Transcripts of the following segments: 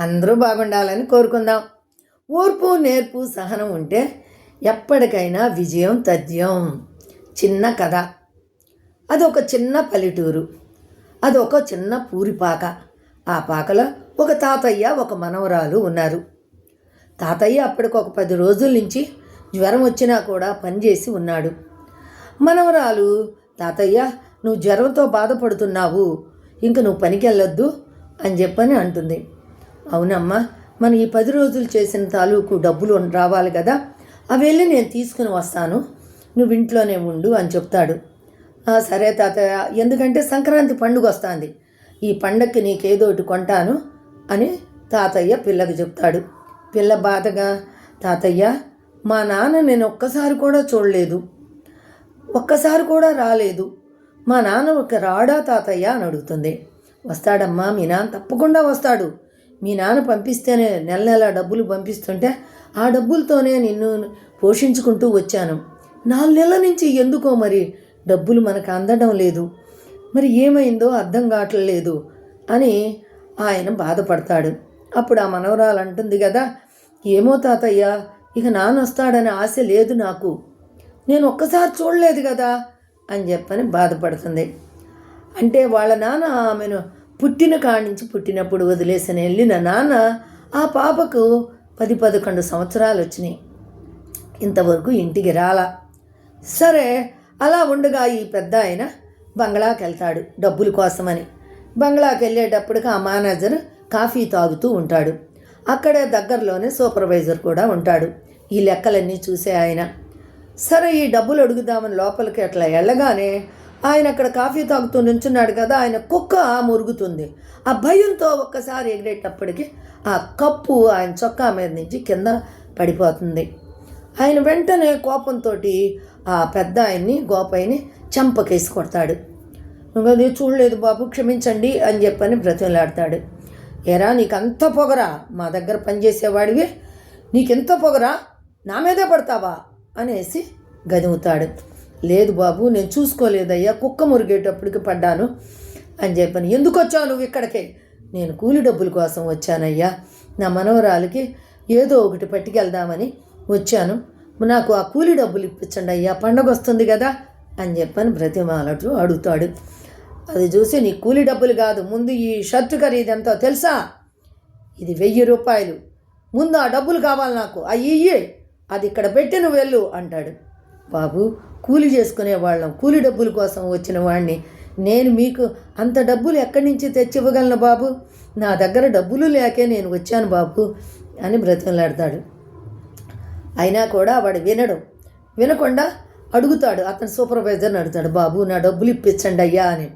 అందరూ బాగుండాలని కోరుకుందాం. ఓర్పు నేర్పు సహనం ఉంటే ఎప్పటికైనా విజయం తథ్యం. చిన్న కథ. అదొక చిన్న పల్లెటూరు. అదొక చిన్న పూరిపాక. ఆ పాకలో ఒక తాతయ్య ఒక మనవరాలు ఉన్నారు. తాతయ్య అప్పటికి ఒక పది రోజుల నుంచి జ్వరం వచ్చినా కూడా పనిచేసి ఉన్నాడు. మనవరాలు తాతయ్య నువ్వు జ్వరంతో బాధపడుతున్నావు. ఇంక నువ్వు పనికి వెళ్ళొద్దు అని చెప్పని అంటుంది. అవునమ్మా మనం ఈ పది రోజులు చేసిన తాలూకు డబ్బులు రావాలి కదా అవి వెళ్ళి నేను తీసుకుని వస్తాను. నువ్వు ఇంట్లోనే ఉండు అని చెప్తాడు. సరే తాతయ్య ఎందుకంటే సంక్రాంతి పండుగ వస్తుంది. ఈ పండక్కి నీకేదోటి కొంటాను అని తాతయ్య పిల్లకి చెప్తాడు. పిల్ల బాధగా తాతయ్య మా నాన్న నేను ఒక్కసారి కూడా చూడలేదు. ఒక్కసారి కూడా రాలేదు. మా నాన్న ఒక రాడా తాతయ్య? అని అడుగుతుంది. వస్తాడమ్మా మీ నాన్న తప్పకుండా వస్తాడు. మీ నాన్న పంపిస్తేనే నెల నెల డబ్బులు పంపిస్తుంటే ఆ డబ్బులతోనే నిన్ను పోషించుకుంటూ వచ్చాను. నాలుగు నెలల నుంచి ఎందుకో మరి డబ్బులు మనకు అందడం లేదు. మరి ఏమైందో అర్థం కావట్లేదు అని ఆయన బాధపడతాడు. అప్పుడు ఆ మనవరాలు అంటుంది కదా ఏమో తాతయ్య ఇక నాన్న వస్తాడనే ఆశ లేదు నాకు. నేను ఒక్కసారి చూడలేదు కదా అని చెప్పని బాధపడుతుంది. అంటే వాళ్ళ నాన్న ఆమెను పుట్టిన కాడించి నుంచి పుట్టినప్పుడు వదిలేసిన వెళ్ళిన నాన్న ఆ పాపకు పది పదకొండు సంవత్సరాలు వచ్చినాయి. ఇంతవరకు ఇంటికి రాలా. సరే అలా ఉండగా ఈ పెద్ద ఆయన బంగ్లాకి వెళ్తాడు డబ్బుల కోసమని. బంగ్లాకి వెళ్ళేటప్పటికి ఆ మేనేజర్ కాఫీ తాగుతూ ఉంటాడు. అక్కడే దగ్గరలోనే సూపర్వైజర్ కూడా ఉంటాడు. ఈ లెక్కలన్నీ చూసే ఆయన. సరే ఈ డబ్బులు అడుగుదామని లోపలికి అట్లా వెళ్ళగానే ఆయన అక్కడ కాఫీ తాగుతూ నుంచున్నాడు కదా ఆయన కుక్క మురుగుతుంది. ఆ భయంతో ఒక్కసారి ఎగిరేటప్పటికి ఆ కప్పు ఆయన చొక్కా మీద నుంచి కింద పడిపోతుంది. ఆయన వెంటనే కోపంతో ఆ పెద్ద ఆయన్ని గోపయ్యని చెంపకేసి కొడతాడు. "నువ్వు అది చూడలేదు బాబు క్షమించండి అని చెప్పని బ్రతిమలాడతాడు. ఎరా నీకంత పొగరా మా దగ్గర పనిచేసేవాడివి. నీకెంత పొగరా నా మీదే పడతావా? అనేసి గదుముతాడు. లేదు బాబు నేను చూసుకోలేదయ్యా కుక్క మురిగేటప్పటికి పడ్డాను అని చెప్పాను. ఎందుకు వచ్చావు నువ్వు ఇక్కడికి? నేను కూలి డబ్బుల కోసం వచ్చానయ్యా. నా మనవరాలకి ఏదో ఒకటి పట్టుకెళ్దామని వచ్చాను. నాకు ఆ కూలి డబ్బులు ఇప్పించండి అయ్యా పండగ వస్తుంది కదా అని చెప్పని బ్రతిమాలటు అడుగుతాడు. అది చూసి నీ కూలి డబ్బులు కాదు ముందు ఈ షర్టు ఖరీదెంతో తెలుసా? ఇది వెయ్యి రూపాయలు. ముందు ఆ డబ్బులు కావాలి నాకు. అయ్యి అది ఇక్కడ పెట్టి నువ్వు వెళ్ళు అంటాడు. బాబు కూలి చేసుకునే వాళ్ళం. కూలి డబ్బుల కోసం వచ్చిన వాడిని నేను మీకు అంత డబ్బులు ఎక్కడి నుంచి తెచ్చి ఇవ్వగలను బాబు? నా దగ్గర డబ్బులు లేకే నేను వచ్చాను బాబు అని బ్రతిమలాడతాడు. అయినా కూడా వాడు వినడు. వినకుండా అడుగుతాడు. అతను సూపర్వైజర్ని అడుగుతాడు బాబు నా డబ్బులు ఇప్పించండి అయ్యా అని.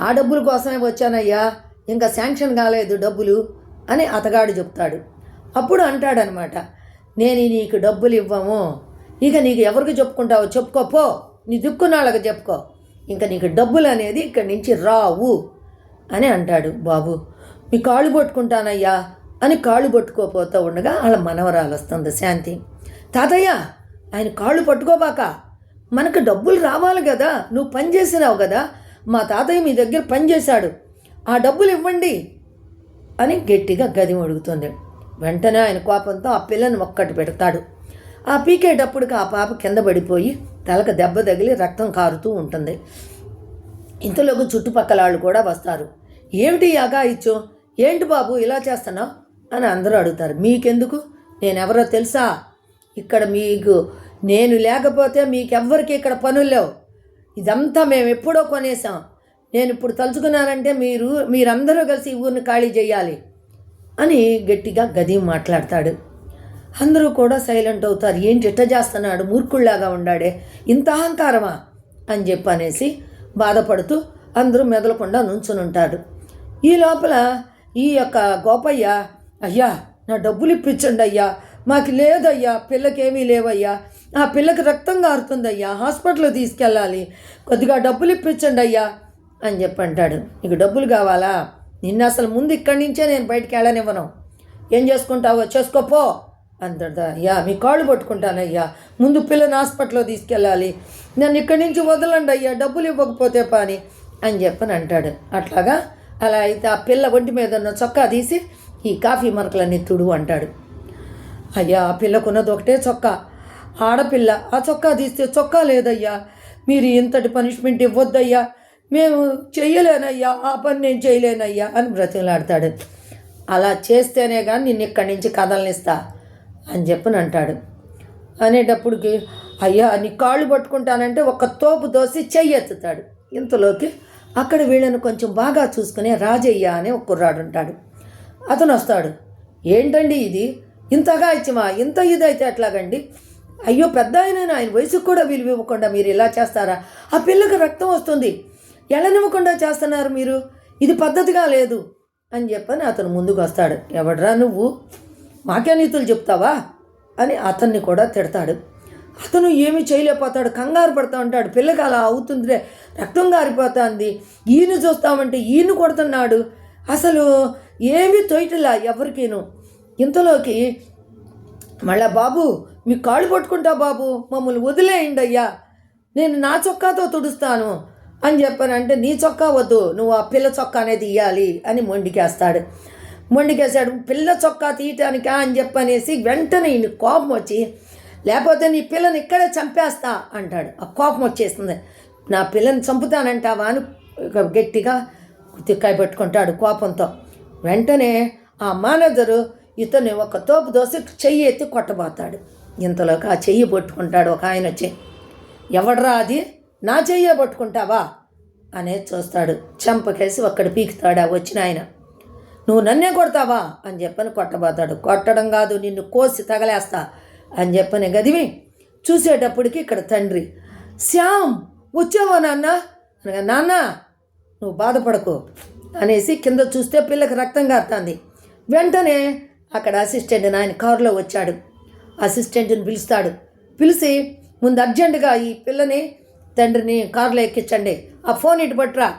ఆ డబ్బుల కోసమే వచ్చానయ్యా. ఇంకా శాంక్షన్ కాలేదు డబ్బులు అని అతగాడు చెప్తాడు. అప్పుడు అంటాడనమాట నేను నీకు డబ్బులు ఇవ్వము. ఇక నీకు ఎవరికి చెప్పుకుంటావో చెప్పుకోపో నీ దిక్కునాళ్ళకి చెప్పుకో. ఇంకా నీకు డబ్బులు అనేది ఇక్కడి నుంచి రావు అని అంటాడు బాబు. మీ కాళ్ళు పట్టుకుంటానయ్యా అని కాళ్ళు పట్టుకోపోతూ ఉండగా వాళ్ళ మనవరాలు వస్తుంది శాంతి. తాతయ్య ఆయన కాళ్ళు పట్టుకోబాక. మనకు డబ్బులు రావాలి కదా. నువ్వు పని చేసినావు కదా. మా తాతయ్య మీ దగ్గర పని చేశాడు. ఆ డబ్బులు ఇవ్వండి అని గట్టిగా గది అడుగుతుంది వెంటనే ఆయన కోపంతో ఆ పిల్లని ఒక్కటి పెడతాడు. ఆ పీకేటప్పటికి ఆ పాప కింద పడిపోయి తలకు దెబ్బ తగిలి రక్తం కారుతూ ఉంటుంది. ఇంతలోకి చుట్టుపక్కల వాళ్ళు కూడా వస్తారు. ఏమిటి ఈ ఇచ్చో ఏంటి బాబు ఇలా చేస్తున్నావు? అని అందరూ అడుగుతారు. మీకెందుకు? నేనెవరో తెలుసా? ఇక్కడ మీకు నేను లేకపోతే మీకెవ్వరికి ఇక్కడ పనులు లేవు. ఇదంతా మేము ఎప్పుడో కొనేసాం నేను ఇప్పుడు తలుచుకున్నానంటే మీరు మీరందరూ కలిసి ఈ ఊరిని ఖాళీ చేయాలి అని గట్టిగా గది మాట్లాడతాడు. అందరూ కూడా సైలెంట్ అవుతారు. ఏంటి ఎట్ట చేస్తున్నాడు? మూర్ఖుళ్ళాగా ఉండాడే. ఇంత అహంకారమా? అని చెప్పి అనేసి బాధపడుతూ అందరూ మెదలకుండా నుంచుని ఉంటాడు ఈ లోపల ఈ యొక్క గోపయ్య అయ్యా నా డబ్బులు ఇప్పించండి అయ్యా. మాకు లేదయ్యా పిల్లకేమీ లేవయ్యా. ఆ పిల్లకి రక్తం కారుతుందయ్యా హాస్పిటల్ తీసుకెళ్ళాలి. కొద్దిగా డబ్బులు ఇప్పించండి అయ్యా. అని చెప్పి అంటాడు నీకు డబ్బులు కావాలా? నిన్న అసలు ముందు ఇక్కడి నుంచే నేను బయటికి వెళ్ళనివ్వను. ఏం చేసుకుంటావో చేసుకోపో. అంటాడు అయ్యా మీ కాళ్ళు పట్టుకుంటానయ్యా ముందు పిల్లని హాస్పిటల్లో తీసుకెళ్ళాలి. నన్ను ఇక్కడి నుంచి వదలండి అయ్యా డబ్బులు ఇవ్వకపోతే పాని అని చెప్పని అంటాడు. అట్లాగా అలా అయితే ఆ పిల్ల ఒంటి మీద ఉన్న చొక్కా తీసి ఈ కాఫీ మరకలన్నీ తుడు అంటాడు. అయ్యా ఆ పిల్లకున్నది ఒకటే చొక్కా. ఆడపిల్ల ఆ చొక్కా తీస్తే చొక్కా లేదయ్యా. మీరు ఇంతటి పనిష్మెంట్ ఇవ్వద్దయ్యా. మేము చెయ్యలేనయ్యా ఆ పని నేను చేయలేనయ్యా అని బ్రతిమలాడతాడు. అలా చేస్తేనే కానీ నిన్ను ఇక్కడి నుంచి కదలనిస్తా. అని చెప్పని అంటాడు. అనేటప్పటికి అయ్యా నీ కాళ్ళు పట్టుకుంటానంటే ఒక తోపు దోసి చెయ్యెత్తుతాడు ఇంతలోకి అక్కడ వీళ్ళని కొంచెం బాగా చూసుకునే రాజయ్య అనే ఒక కుర్రాడు ఉంటాడు. అతను వస్తాడు. ఏంటండి ఇది? ఇంతగా ఇచ్చిమా ఇంత ఇదైతే ఎట్లాగండి? అయ్యో పెద్ద ఆయన ఆయన వయసుకు కూడా విలువ ఇవ్వకుండా మీరు ఇలా చేస్తారా? ఆ పిల్లకి రక్తం వస్తుంది. ఎళ్ళనివ్వకుండా చేస్తున్నారు మీరు. ఇది పద్ధతిగా లేదు అని చెప్పని అతను ముందుకు వస్తాడు. ఎవడ్రా నువ్వు? మాకే నీతులు చెప్తావా? అని అతన్ని కూడా తిడతాడు. అతను ఏమీ చేయలేకపోతాడు. కంగారు పడతా ఉంటాడు. పిల్లకి అలా అవుతుందిరే రక్తం గారిపోతుంది. ఈయన చూస్తామంటే ఈయన కొడుతున్నాడు. అసలు ఏమీ తోయటలా ఎవరికీను? ఇంతలోకి మళ్ళా బాబు మీ కాళ్ళు పట్టుకుంటా బాబు. మమ్మల్ని వదిలేయండి అయ్యా. నేను నా చొక్కాతో తుడుస్తాను. అని చెప్పానంటే నీ చొక్కా వద్దు. నువ్వు ఆ పిల్ల చొక్కా అనేది ఇవ్వాలి అని మొండికేస్తాడు. మొండికేశాడు. పిల్ల చొక్కా తీయటానికా అని చెప్పనేసి వెంటనే ఈయన కోపం వచ్చి లేకపోతే నీ పిల్లని ఇక్కడే చంపేస్తా అంటాడు. ఆ కోపం వచ్చేస్తుంది నా పిల్లని చంపుతానంటావా అని గట్టిగా తిక్కాయ పెట్టుకుంటాడు కోపంతో. వెంటనే ఆ మేనేజరు ఇతను ఒక తోపు దోశ చెయ్యి ఎత్తి కొట్టబోతాడు. ఇంతలోకి ఆ చెయ్యి పట్టుకుంటాడు ఒక ఆయన వచ్చి ఎవడరా అది? నా చెయ్యే పట్టుకుంటావా? అనేది చూస్తాడు. చెంపకేసి ఒక్కడు పీకుతాడు ఆ వచ్చిన ఆయన. నువ్వు నన్నే కొడతావా? అని చెప్పని కొట్టబోతాడు. కొట్టడం కాదు నిన్ను కోసి తగలేస్తా అని చెప్పని గదివి చూసేటప్పటికి ఇక్కడ తండ్రి శ్యామ్ వచ్చావా నాన్న? అనగా నాన్న నువ్వు బాధపడకు అనేసి కింద చూస్తే పిల్లకి రక్తం కారుతుంది వెంటనే అక్కడ అసిస్టెంట్ ఆయన కారులో వచ్చాడు. అసిస్టెంట్ని పిలుస్తాడు. పిలిచి ముందు అర్జెంటుగా ఈ పిల్లని తండ్రిని కారులో ఎక్కించండి. ఆ ఫోన్ ఇటు పట్టురా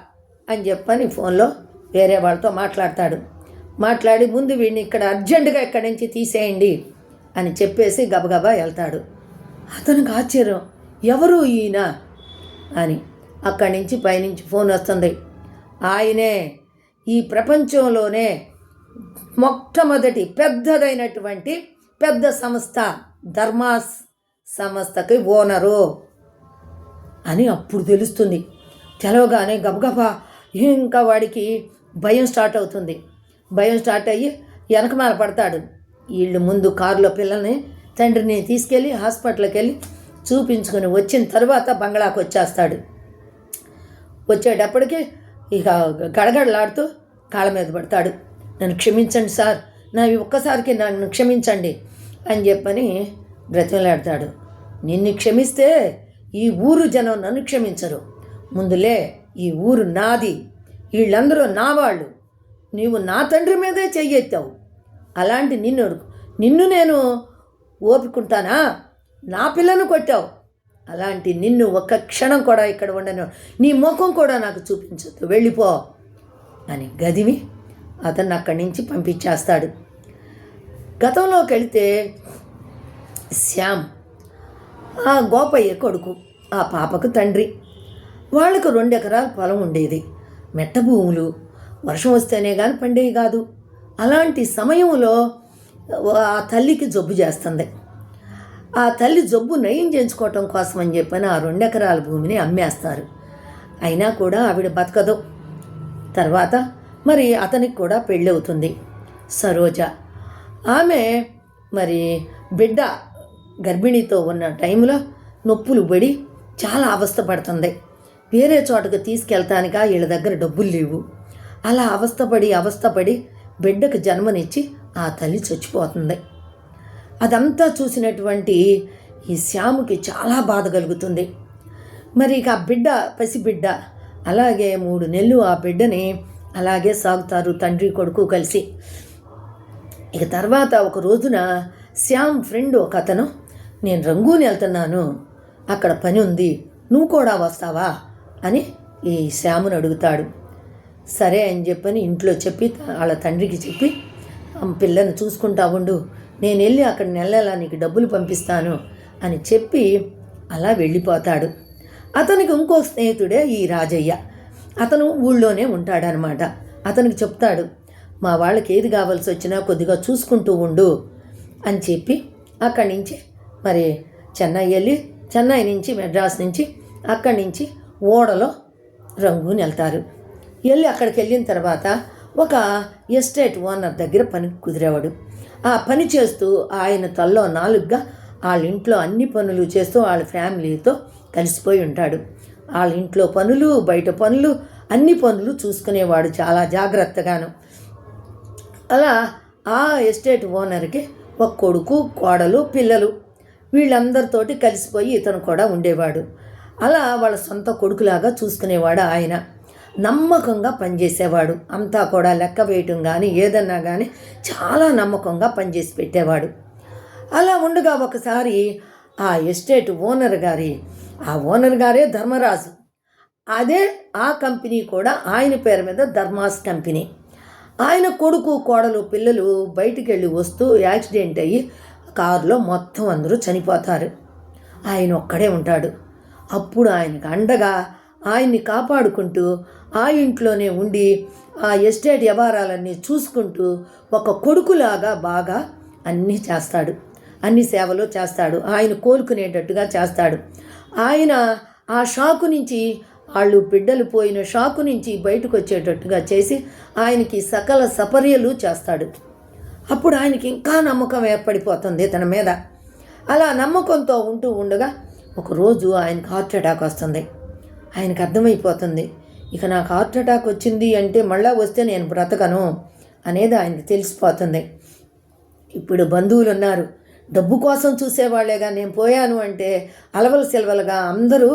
అని చెప్పని ఫోన్లో వేరే వాళ్ళతో మాట్లాడతాడు. మాట్లాడి ముందు వీడిని ఇక్కడ అర్జెంటుగా ఇక్కడి నుంచి తీసేయండి అని చెప్పేసి గబగబా వెళ్తాడు. అతనికి ఆశ్చర్యం ఎవరు ఈయన అని. అక్కడి నుంచి పైనుంచి ఫోన్ వస్తుంది. ఆయనే ఈ ప్రపంచంలోనే మొట్టమొదటి పెద్దదైనటువంటి పెద్ద సంస్థ ధర్మాస్ సంస్థకి ఓనరు అని అప్పుడు తెలుస్తుంది. తెలవగానే గబగబా ఇంకా వాడికి భయం స్టార్ట్ అవుతుంది. భయం స్టార్ట్ అయ్యి వెనకమాల పడతాడు. వీళ్ళు ముందు కారులో పిల్లల్ని తండ్రిని తీసుకెళ్ళి హాస్పిటల్కి వెళ్ళి చూపించుకొని వచ్చిన తర్వాత బంగ్లాకు వచ్చేస్తాడు. వచ్చేటప్పటికి ఇక గడగడలాడుతూ కాళ్ళ మీద పడతాడు. నన్ను క్షమించండి సార్ నా ఒక్కసారికి నన్ను క్షమించండి అని చెప్పని బ్రతిమలాడతాడు. నిన్ను క్షమిస్తే ఈ ఊరు జనం నన్ను క్షమించరు. ముందులే ఈ ఊరు నాది. వీళ్ళందరూ నా వాళ్ళు నీవు నా తండ్రి మీదే చెయ్యెత్తావు. అలాంటి నిన్ను నిన్ను నేను ఓపుకుంటానా? నా పిల్లను కొట్టావు. అలాంటి నిన్ను ఒక్క క్షణం కూడా ఇక్కడ ఉండను. నీ ముఖం కూడా నాకు చూపించద్దు. వెళ్ళిపో. అని గదివి అతను అక్కడి నుంచి పంపించేస్తాడు. గతంలోకి వెళితే శ్యామ్ ఆ గోపయ్య కొడుకు ఆ పాపకు తండ్రి. వాళ్ళకు రెండు ఎకరాల పొలం ఉండేది. మెట్ట భూములు వర్షం వస్తేనే కానీ పండేవి కాదు. అలాంటి సమయంలో ఆ తల్లికి జబ్బు చేస్తుంది. ఆ తల్లి జబ్బు నయం చేయించుకోవటం కోసం అని చెప్పని ఆ రెండు ఎకరాల భూమిని అమ్మేస్తారు. అయినా కూడా ఆవిడ బతకదు. తర్వాత మరి అతనికి కూడా పెళ్ళి అవుతుంది. సరోజ. ఆమె మరి బిడ్డ గర్భిణీతో ఉన్న టైంలో నొప్పులు పడి చాలా అవస్థపడుతుంది వేరే చోటకు తీసుకెళ్తానిక వీళ్ళ దగ్గర డబ్బులు లేవు. అలా అవస్థపడి అవస్థపడి బిడ్డకు జన్మనిచ్చి ఆ తల్లి చచ్చిపోతుంది. అదంతా చూసినటువంటి ఈ శ్యాముకి చాలా బాధ కలుగుతుంది. మరి ఇక ఆ బిడ్డ పసిబిడ్డ అలాగే మూడు నెలలు ఆ బిడ్డని అలాగే సాగుతారు తండ్రి కొడుకు కలిసి. ఇక తర్వాత ఒక రోజున శ్యామ్ ఫ్రెండ్ ఒక అతను నేను రంగూని వెళ్తున్నాను అక్కడ పని ఉంది నువ్వు కూడా వస్తావా? అని ఈ శ్యాముని అడుగుతాడు. సరే అని చెప్పని ఇంట్లో చెప్పి వాళ్ళ తండ్రికి చెప్పి పిల్లని చూసుకుంటా ఉండు. నేను వెళ్ళి అక్కడ నెలలా నీకు డబ్బులు పంపిస్తాను అని చెప్పి అలా వెళ్ళిపోతాడు. అతనికి ఇంకో స్నేహితుడే ఈ రాజయ్య. అతను ఊళ్ళోనే ఉంటాడనమాట అతనికి చెప్తాడు మా వాళ్ళకి ఏది కావాల్సి వచ్చినా కొద్దిగా చూసుకుంటూ ఉండు అని చెప్పి అక్కడి నుంచి మరి చెన్నై వెళ్ళి చెన్నై నుంచి మెడ్రాస్ నుంచి అక్కడి నుంచి ఓడలో రంగుని వెళ్తారు. వెళ్ళి అక్కడికి వెళ్ళిన తర్వాత ఒక ఎస్టేట్ ఓనర్ దగ్గర పని కుదిరేవాడు. ఆ పని చేస్తూ ఆయన తల్లో నాలుగుగా వాళ్ళ ఇంట్లో అన్ని పనులు చేస్తూ వాళ్ళ ఫ్యామిలీతో కలిసిపోయి ఉంటాడు. వాళ్ళ ఇంట్లో పనులు బయట పనులు అన్ని పనులు చూసుకునేవాడు చాలా జాగ్రత్తగాను. అలా ఆ ఎస్టేట్ ఓనర్కి ఒక కొడుకు కోడలు పిల్లలు వీళ్ళందరితోటి కలిసిపోయి ఇతను కూడా ఉండేవాడు. అలా వాళ్ళ సొంత కొడుకులాగా చూసుకునేవాడు ఆయన. నమ్మకంగా పనిచేసేవాడు. అంతా కూడా లెక్క వేయటం కానీ ఏదన్నా కానీ చాలా నమ్మకంగా పనిచేసి పెట్టేవాడు. అలా ఉండగా ఒకసారి ఆ ఎస్టేట్ ఓనర్ గారి ఆ ఓనర్ గారే ధర్మరాజు. అదే ఆ కంపెనీ కూడా ఆయన పేరు మీద ధర్మాస్ కంపెనీ. ఆయన కొడుకు కోడలు పిల్లలు బయటికి వెళ్ళి వస్తూ యాక్సిడెంట్ అయ్యి కారులో మొత్తం అందరూ చనిపోతారు. ఆయన ఒక్కడే ఉంటాడు. అప్పుడు ఆయనకు అండగా ఆయన్ని కాపాడుకుంటూ ఆ ఇంట్లోనే ఉండి ఆ ఎస్టేట్ వ్యవహారాలన్నీ చూసుకుంటూ ఒక కొడుకులాగా బాగా అన్నీ చేస్తాడు. అన్ని సేవలు చేస్తాడు. ఆయన కోలుకునేటట్టుగా చేస్తాడు. ఆయన ఆ షాకు నుంచి వాళ్ళు బిడ్డలు పోయిన షాకు నుంచి బయటకు వచ్చేటట్టుగా చేసి ఆయనకి సకల సపర్యలు చేస్తాడు. అప్పుడు ఆయనకి ఇంకా నమ్మకం ఏర్పడిపోతుంది తన మీద. అలా నమ్మకంతో ఉంటూ ఉండగా ఒకరోజు ఆయనకు హార్ట్ అటాక్ వస్తుంది. ఆయనకు అర్థమైపోతుంది. ఇక నాకు హార్ట్ అటాక్ వచ్చింది అంటే మళ్ళా వస్తే నేను బ్రతకను అనేది ఆయనకు తెలిసిపోతుంది. ఇప్పుడు బంధువులు ఉన్నారు డబ్బు కోసం చూసేవాళ్ళేగా నేను పోయాను అంటే అలవల సెలవలుగా అందరూ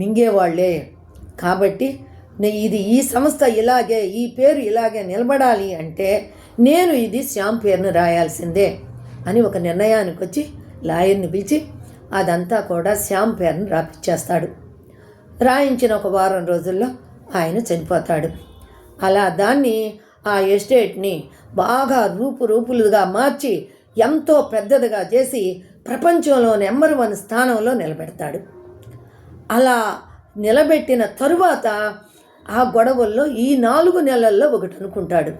మింగేవాళ్ళే. కాబట్టి ఇది ఈ సంస్థ ఇలాగే ఈ పేరు ఇలాగే నిలబడాలి అంటే నేను ఇది శ్యామ్ పేరును రాయాల్సిందే అని ఒక నిర్ణయానికి వచ్చి లాయర్ని పిలిచి అదంతా కూడా శ్యామ్ పేరును రాపిచ్చేస్తాడు. రాయించిన ఒక వారం రోజుల్లో ఆయన చనిపోతాడు. అలా దాన్ని ఆ ఎస్టేట్ని బాగా రూపు రూపులుగా మార్చి ఎంతో పెద్దదిగా చేసి ప్రపంచంలో నెంబర్ వన్ స్థానంలో నిలబెడతాడు. అలా నిలబెట్టిన తరువాత ఆ గొడవల్లో ఈ నాలుగు నెలల్లో ఒకటి అనుకుంటాడు.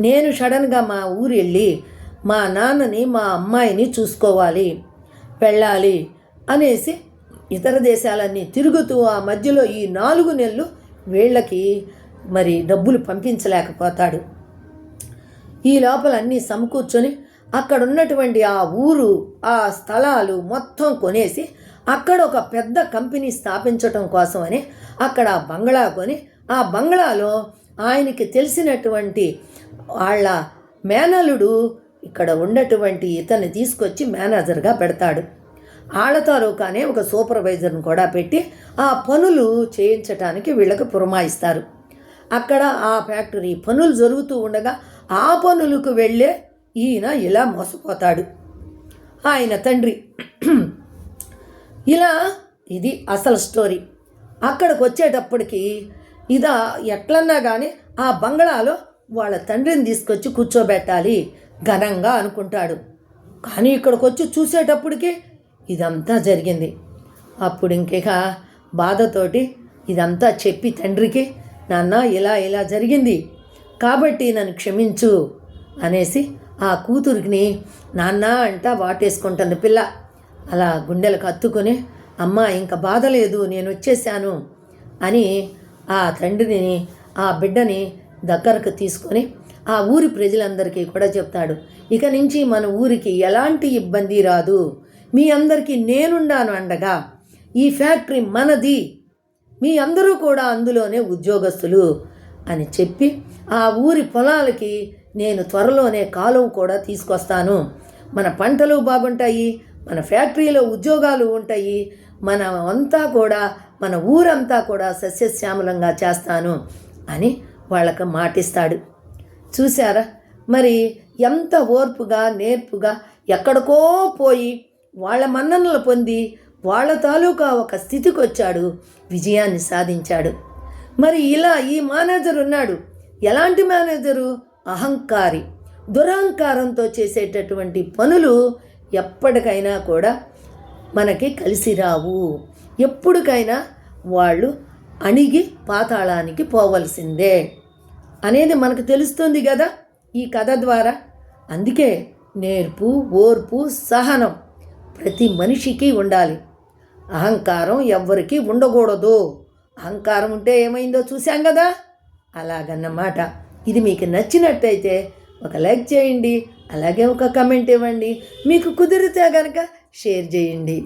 నేను సడన్గా మా ఊరు వెళ్ళి మా నాన్నని మా అమ్మాయిని చూసుకోవాలి వెళ్ళాలి అనేసి ఇతర దేశాలన్నీ తిరుగుతూ ఆ మధ్యలో ఈ నాలుగు నెలలు వీళ్ళకి మరి డబ్బులు పంపించలేకపోతాడు. ఈ లోపల అన్నీ సమకూర్చొని అక్కడ ఉన్నటువంటి ఆ ఊరు ఆ స్థలాలు మొత్తం కొనేసి అక్కడ ఒక పెద్ద కంపెనీ స్థాపించటం కోసమని అక్కడ ఆ బంగ్లా కొని ఆ బంగ్లాలో ఆయనకి తెలిసినటువంటి వాళ్ళ మేనలుడు ఇక్కడ ఉన్నటువంటి ఇతన్ని తీసుకొచ్చి మేనేజర్గా పెడతాడు. ఆళ్ళ తాలూకానే ఒక సూపర్వైజర్ని కూడా పెట్టి ఆ పనులు చేయించటానికి వీళ్ళకి పురమాయిస్తారు. అక్కడ ఆ ఫ్యాక్టరీ పనులు జరుగుతూ ఉండగా ఆ పనులకు వెళ్ళే ఈయన ఇలా మోసపోతాడు. ఆయన తండ్రి ఇలా ఇది అసలు స్టోరీ. అక్కడికి వచ్చేటప్పటికి ఇదా ఎట్లన్నా కానీ ఆ బంగ్లాలో వాళ్ళ తండ్రిని తీసుకొచ్చి కూర్చోబెట్టాలి ఘనంగా అనుకుంటాడు. కానీ ఇక్కడికి వచ్చి చూసేటప్పటికి ఇదంతా జరిగింది. అప్పుడు ఇంకేక బాధతోటి ఇదంతా చెప్పి తండ్రికి నాన్న ఇలా ఇలా జరిగింది. కాబట్టి నన్ను క్షమించు అనేసి ఆ కూతురికి నాన్న అంట వాటేసుకుంటుంది పిల్ల. అలా గుండెలకు అత్తుకొని అమ్మ ఇంకా బాధ లేదు నేను వచ్చేసాను అని ఆ తండ్రిని ఆ బిడ్డని దగ్గరకు తీసుకొని ఆ ఊరి ప్రజలందరికీ కూడా చెప్తాడు. ఇక నుంచి మన ఊరికి ఎలాంటి ఇబ్బంది రాదు. మీ అందరికీ నేనుండాను అండగా. ఈ ఫ్యాక్టరీ మనది. మీ అందరూ కూడా అందులోనే ఉద్యోగస్తులు అని చెప్పి ఆ ఊరి పొలాలకి నేను త్వరలోనే కాలువ కూడా తీసుకొస్తాను. మన పంటలు బాగుంటాయి మన ఫ్యాక్టరీలో ఉద్యోగాలు ఉంటాయి మన అంతా కూడా మన ఊరంతా కూడా సస్యశ్యామలంగా చేస్తాను అని వాళ్ళకు మాటిస్తాడు. చూశారా? మరి ఎంత ఓర్పుగా నేర్పుగా ఎక్కడికో పోయి వాళ్ళ మన్ననలు పొంది వాళ్ళ తాలూకా ఒక స్థితికి వచ్చాడు విజయాన్ని సాధించాడు. మరి ఇలా ఈ మేనేజర్ ఉన్నాడు. ఎలాంటి మేనేజరు? అహంకారి. దురహంకారంతో చేసేటటువంటి పనులు ఎప్పటికైనా కూడా మనకి కలిసి రావు. ఎప్పటికైనా వాళ్ళు అణిగి పాతాళానికి పోవలసిందే అనేది మనకు తెలుస్తుంది కదా ఈ కథ ద్వారా. అందుకే నేర్పు ఓర్పు సహనం ప్రతి మనిషికి ఉండాలి. అహంకారం ఎవ్వరికీ ఉండకూడదు. అహంకారం ఉంటే ఏమైందో చూసాం కదా? అలాగన్నమాట. ఇది మీకు నచ్చినట్టయితే ఒక లైక్ చేయండి. అలాగే ఒక కమెంట్ ఇవ్వండి. మీకు కుదిరితే కనుక షేర్ చేయండి.